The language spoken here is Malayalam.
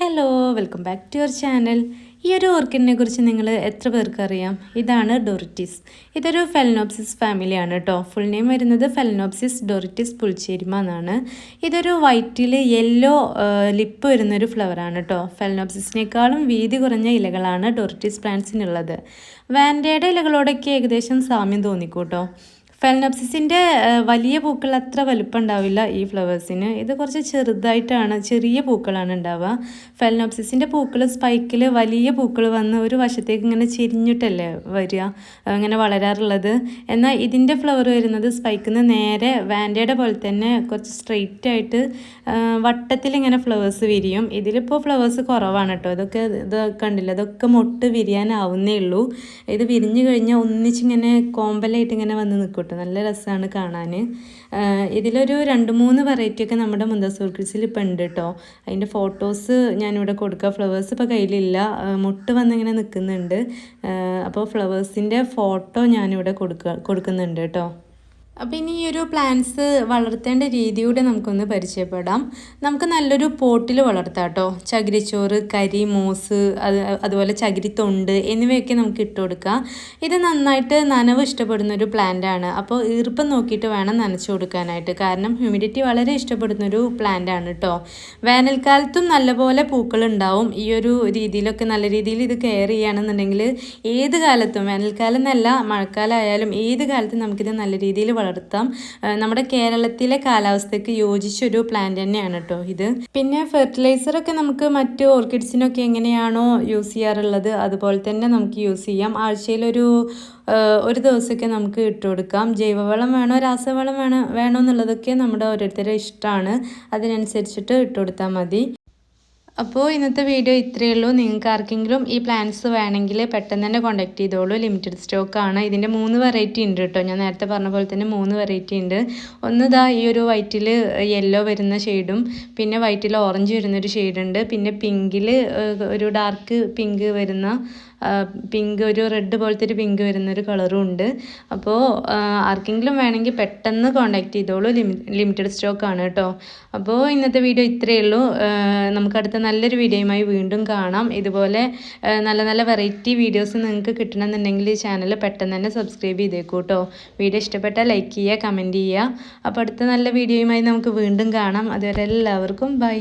Hello welcome back to your channel ഈ ഒരു ഓർക്കിഡിനെ കുറിച്ച് നിങ്ങൾ എത്ര പേർക്ക് അറിയാം? ഇതാണ് ഡൊറിറ്റിസ് ഇതൊരു ഫെലനോപ്സിസ് ഫാമിലിയാണ് കേട്ടോ ഫുൾ നെയിം വരുന്നത് ഫെലനോപ്സിസ് ഡൊറിറ്റിസ് പുളിച്ചേരിമ എന്നാണ്. ഇതൊരു വൈറ്റിൽ യെല്ലോ ലിപ്പ് വരുന്നൊരു ഫ്ലവറാണ് കേട്ടോ ഫെലനോപ്സിസിനേക്കാളും വീതി കുറഞ്ഞ ഇലകളാണ് ഡൊറിറ്റിസ് പ്ലാന്റ്സിനുള്ളത് വാൻഡയുടെ ഇലകളോടൊക്കെ ഏകദേശം സാമ്യം തോന്നിക്കൂട്ടോ. ഫെലനോപ്സിസിന്റെ വലിയ പൂക്കൾ അത്ര വലുപ്പം ഉണ്ടാവില്ല ഈ ഫ്ലവേഴ്സിന്. ഇത് കുറച്ച് ചെറുതായിട്ടാണ് ചെറിയ പൂക്കളാണ് ഉണ്ടാവുക. ഫെലനോപ്സിസിന്റെ പൂക്കൾ സ്പൈക്കിൽ വലിയ പൂക്കൾ വന്ന് ഒരു വശത്തേക്ക് ഇങ്ങനെ ചെരിഞ്ഞിട്ടല്ലേ വരിക അങ്ങനെ വളരാറുള്ളത്. എന്നാൽ ഇതിന്റെ ഫ്ലവർ വരുന്നത് സ്പൈക്കിൽ നിന്ന് നേരെ വാൻഡയുടെ പോലെ തന്നെ കുറച്ച് സ്ട്രെയിറ്റ് ആയിട്ട് വട്ടത്തിൽ ഇങ്ങനെ ഫ്ലവേഴ്സ് വിരിയും. ഇതിലിപ്പോൾ ഫ്ലവേഴ്സ് കുറവാണ് കേട്ടോ. ഇതൊക്കെ ഇത് കണ്ടില്ല? ഇതൊക്കെ മൊട്ട് വിരിയാനാവുന്നേ ഉള്ളൂ. ഇത് വിരിഞ്ഞു കഴിഞ്ഞാൽ ഒന്നിച്ചിങ്ങനെ കോമ്പലായിട്ട് ഇങ്ങനെ വന്ന് നിൽക്കും കേട്ടോ. നല്ല രസമാണ് കാണാൻ ഇതിലൊരു രണ്ട് മൂന്ന് വെറൈറ്റി ഒക്കെ നമ്മുടെ മുന്തസൂർ ക്രിസിൽ ഇപ്പം ഉണ്ട് കേട്ടോ അതിന്റെ ഫോട്ടോസ് ഞാനിവിടെ കൊടുക്കുക ഫ്ലവേഴ്സ് ഇപ്പോൾ കയ്യിലില്ല. മുട്ട് വന്നിങ്ങനെ നിൽക്കുന്നുണ്ട് അപ്പോൾ ഫ്ലവേഴ്സിന്റെ ഫോട്ടോ ഞാനിവിടെ കൊടുക്കുക കൊടുക്കുന്നുണ്ട് കേട്ടോ അപ്പോൾ ഇനി ഈ ഒരു പ്ലാന്റ്സ് വളർത്തേണ്ട രീതിയുടെ നമുക്കൊന്ന് പരിചയപ്പെടാം. നമുക്ക് നല്ലൊരു പോട്ടിൽ വളർത്താം കേട്ടോ. ചകിരിച്ചോറ് കരി മോസ് അത് അതുപോലെ ചകിരിത്തൊണ്ട് എന്നിവയൊക്കെ നമുക്ക് ഇട്ട് കൊടുക്കാം. ഇത് നന്നായിട്ട് നനവ് ഇഷ്ടപ്പെടുന്ന ഒരു പ്ലാന്റ് ആണ്. അപ്പോൾ ഈർപ്പം നോക്കിയിട്ട് വേണം നനച്ചു കൊടുക്കാനായിട്ട്. കാരണം ഹ്യൂമിഡിറ്റി വളരെ ഇഷ്ടപ്പെടുന്ന ഒരു പ്ലാന്റ് ആണ് കേട്ടോ. വേനൽക്കാലത്തും നല്ലപോലെ പൂക്കൾ ഉണ്ടാവും. ഈ ഒരു രീതിയിലൊക്കെ നല്ല രീതിയിൽ ഇത് കെയർ ചെയ്യുകയാണെന്നുണ്ടെങ്കിൽ ഏത് കാലത്തും വേനൽക്കാലം എന്നല്ല മഴക്കാലമായാലും ഏത് കാലത്തും നമുക്കിത് നല്ല രീതിയിൽ വളർത്താം. നമ്മുടെ കേരളത്തിലെ കാലാവസ്ഥയ്ക്ക് യോജിച്ചൊരു പ്ലാന്റ് തന്നെയാണ് കേട്ടോ ഇത്. പിന്നെ ഫെർട്ടിലൈസറൊക്കെ നമുക്ക് മറ്റ് ഓർക്കിഡ്സിനൊക്കെ എങ്ങനെയാണോ യൂസ് ചെയ്യാറുള്ളത് അതുപോലെ തന്നെ നമുക്ക് യൂസ് ചെയ്യാം. ആഴ്ചയിലൊരു ഒരു ദിവസമൊക്കെ നമുക്ക് ഇട്ട് കൊടുക്കാം. ജൈവവളം വേണോ രാസവളം വേണോ വേണോ എന്നുള്ളതൊക്കെ നമ്മുടെ ഓരോരുത്തരുടെ ഇഷ്ടമാണ്. അതിനനുസരിച്ചിട്ട് ഇട്ട് കൊടുത്താൽ മതി. അപ്പോൾ ഇന്നത്തെ വീഡിയോ ഇത്രയേ ഉള്ളൂ. നിങ്ങൾക്ക് ആർക്കെങ്കിലും ഈ പ്ലാൻസ് വേണമെങ്കിൽ പെട്ടെന്ന് തന്നെ കോൺടാക്ട് ചെയ്തോളൂ. ലിമിറ്റഡ് സ്റ്റോക്കാണ് ഇതിന്റെ മൂന്ന് വെറൈറ്റി ഉണ്ട് കേട്ടോ. ഞാൻ നേരത്തെ പറഞ്ഞ പോലെ തന്നെ മൂന്ന് വെറൈറ്റി ഉണ്ട്. ഒന്ന് ഇതാ ഈ ഒരു വൈറ്റിൽ യെല്ലോ വരുന്ന ഷെയ്ഡും പിന്നെ വൈറ്റിൽ ഓറഞ്ച് വരുന്നൊരു ഷെയ്ഡുണ്ട് പിന്നെ പിങ്കിൽ ഒരു ഡാർക്ക് പിങ്ക് വരുന്ന പിങ്ക് ഒരു റെഡ് പോലത്തെ ഒരു പിങ്ക് വരുന്ന ഒരു കളറും ഉണ്ട്. അപ്പോൾ ആർക്കെങ്കിലും വേണമെങ്കിൽ പെട്ടെന്ന് കോൺടാക്ട് ചെയ്തോളൂ. ലിമി ലിമിറ്റഡ് സ്റ്റോക്ക് ആണ് കേട്ടോ. അപ്പോൾ ഇന്നത്തെ വീഡിയോ ഇത്രയേ ഉള്ളൂ. നമുക്ക് അടുത്ത നല്ലൊരു വീഡിയോയുമായി വീണ്ടും കാണാം. ഇതുപോലെ നല്ല നല്ല വെറൈറ്റി വീഡിയോസ് നിങ്ങൾക്ക് കിട്ടണമെന്നുണ്ടെങ്കിൽ ഈ ചാനൽ പെട്ടെന്ന് തന്നെ സബ്സ്ക്രൈബ് ചെയ്തേക്കൂ കേട്ടോ. വീഡിയോ ഇഷ്ടപ്പെട്ടാൽ ലൈക്ക് ചെയ്യുക കമന്റ് ചെയ്യുക. അപ്പോൾ അടുത്ത നല്ല വീഡിയോയുമായി നമുക്ക് വീണ്ടും കാണാം. അതുവരെ എല്ലാവർക്കും ബൈ